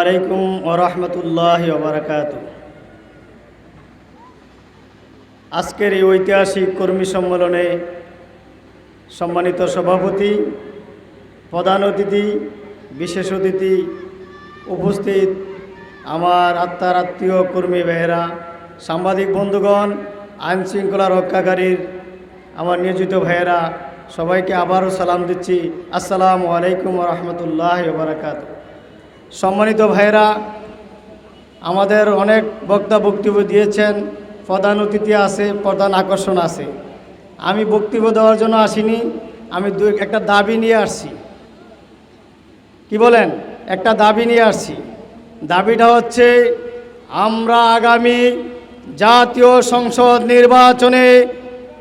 আলাইকুম ওরহমতুল্লাহ ওবরাকাত। আজকের এই ঐতিহাসিক কর্মী সম্মেলনে সম্মানিত সভাপতি, প্রধান অতিথি, বিশেষ অতিথি উপস্থিত আমার আত্মার আত্মীয় কর্মী বেহেরা সাংবাদিক বন্ধুগণ, আইন শৃঙ্খলা রক্ষাকারীর আমার নিয়োজিত ভাইয়েরা, সবাইকে আবারও সালাম দিচ্ছি। আসসালামু আলাইকুম রহমতুল্লাহ বারাকাত সম্মানিত ভাইয়েরা, আমাদের অনেক বক্তা বক্তব্য দিয়েছেন, প্রধান অতিথি আছে, প্রধান আকর্ষণ আছে। আমি বক্তব্য দেওয়ার জন্য আসিনি, আমি দু, একটা দাবি নিয়ে আসছি। কি বলেন? একটা দাবি নিয়ে আসছি। দাবিটা হচ্ছে, আমরা আগামী জাতীয় সংসদ নির্বাচনে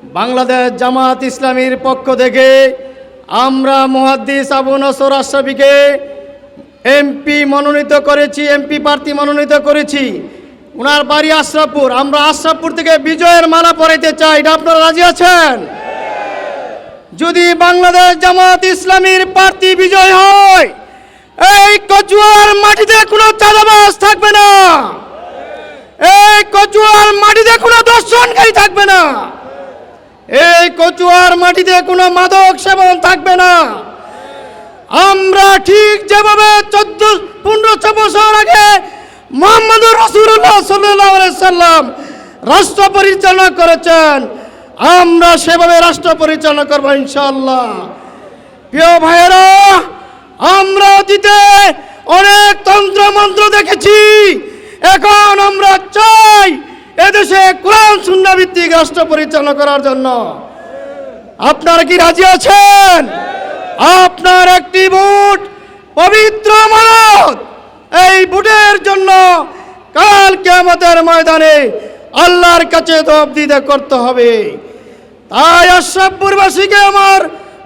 বাংলাদেশ জামাত ইসলামীর পক্ষ থেকে আমরা মুহাদ্দিস আবু নসর আশরাফিকে এমপি মনোনীত করেছি এমপি প্রার্থী মনোনীত করেছি। ওনার বাড়ি আশরাফপুর। আমরা আশরাফপুর থেকে বিজয়ের মালা পরাইতে চাই। এটা আপনারা রাজি আছেন? যদি বাংলাদেশ জামাত ইসলামীর প্রার্থী বিজয় হয়, এই কচুয়ার মাটিতে কোনো চাঁদাবাজ থাকবে না। এই কচুয়ার মাটিতে কোনো দর্শনকারী থাকবে না। এই কচুয়ার মাটিতে কোনো মাদক সেবন থাকবে না। আমরা ঠিক যেভাবে চোদ্দ পনেরোশো বছর আগে মোহাম্মদ রসুল্লাহ সাল্লাম রাষ্ট্র পরিচালনা করেছেন, আমরা সেভাবে রাষ্ট্র পরিচালনা করব ইনশাল্লাহ প্রিয় ভাইয়েরা, আমরা অতীতে অনেক তন্ত্র মন্ত্র দেখেছি, এখন আমরা চাই এদেশে কোরআন শূন্য ভিত্তিক রাষ্ট্র পরিচালনা করার জন্য। আপনারা কি রাজি আছেন? আপনার একটি বুট, পবিত্র মানত। এই ভোটের জন্য কালকে আমাদের ময়দানে আল্লাহর কাছে দিতে করতে হবে। তাই আশরাফপুরবাসীকে আমার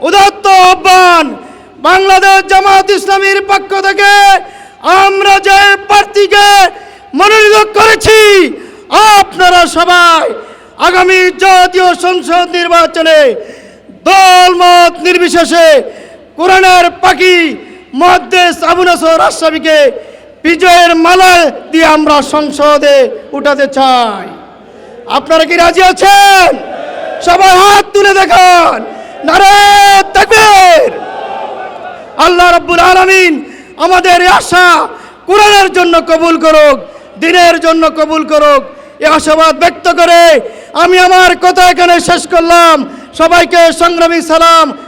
উদাত্ত আহ্বান, বাংলাদেশ জামাত ইসলামীর পক্ষ থেকে আমরা যে প্রার্থীকে মনোনীত করেছি, আপনারা সবাই আগামী জাতীয় সংসদ নির্বাচনে দলমত নির্বিশেষে কোরআনের পাখি মহাদেশ আবু নসর বিজয়ের মালা দিয়ে আমরা সংসদে উঠাতে চাই। আপনারা কি রাজি আছেন? সবাই হাত তুলে দেখান। নারে তাকবীর। আল্লাহ রাব্বুল আলামিন আমাদের আশা কোরআনের জন্য কবুল করুক, দিনের জন্য কবুল করুক। এ আশাবাদ ব্যক্ত করে আমি আমার কথা এখানে শেষ করলাম। সবাইকে সংগ্রামী সালাম